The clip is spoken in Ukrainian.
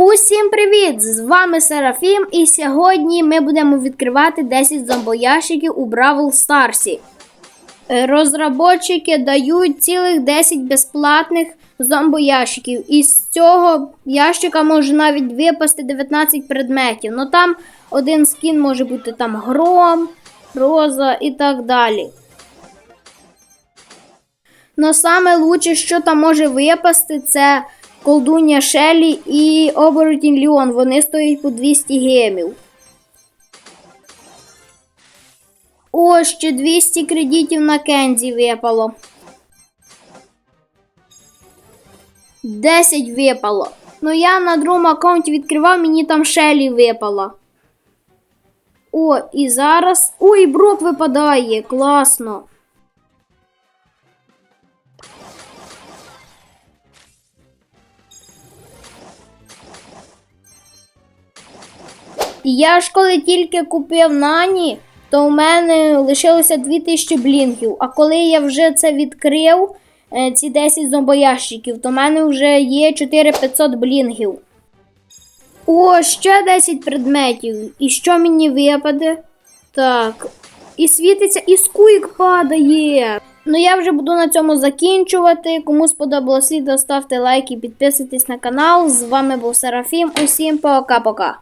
Усім привіт! З вами Серафім, і сьогодні ми будемо відкривати 10 зомбоящиків у Бравл Старсі. Е, Розработчики дають цілих 10 безплатних зомбоящиків. І з цього ящика може навіть випасти 19 предметів. Ну там один скін може бути там гром, роза і так далі. Но саме лучше, що там може випасти, це колдуння Шелі і оборотінь Ліон. Вони стоять по 200 гемів. О, ще 200 кредитів на Кензі випало. 10 випало. Ну я на другому аккаунті відкривав, мені там Шелі випало. О, і зараз. Ой, брок випадає. Класно. І Я ж коли тільки купив нані, то у мене лишилося 2000 блінків. А коли я вже це відкрив, е, ці 10 зомбоящиків, то в мене вже є 4500 блінгів. О, ще 10 предметів. І що мені випаде? Так. І світиться, і скуїк падає. Ну я вже буду на цьому закінчувати. Кому сподобалось ставте лайк і підписуйтесь на канал. З вами був Серафім. Усім пока-пока.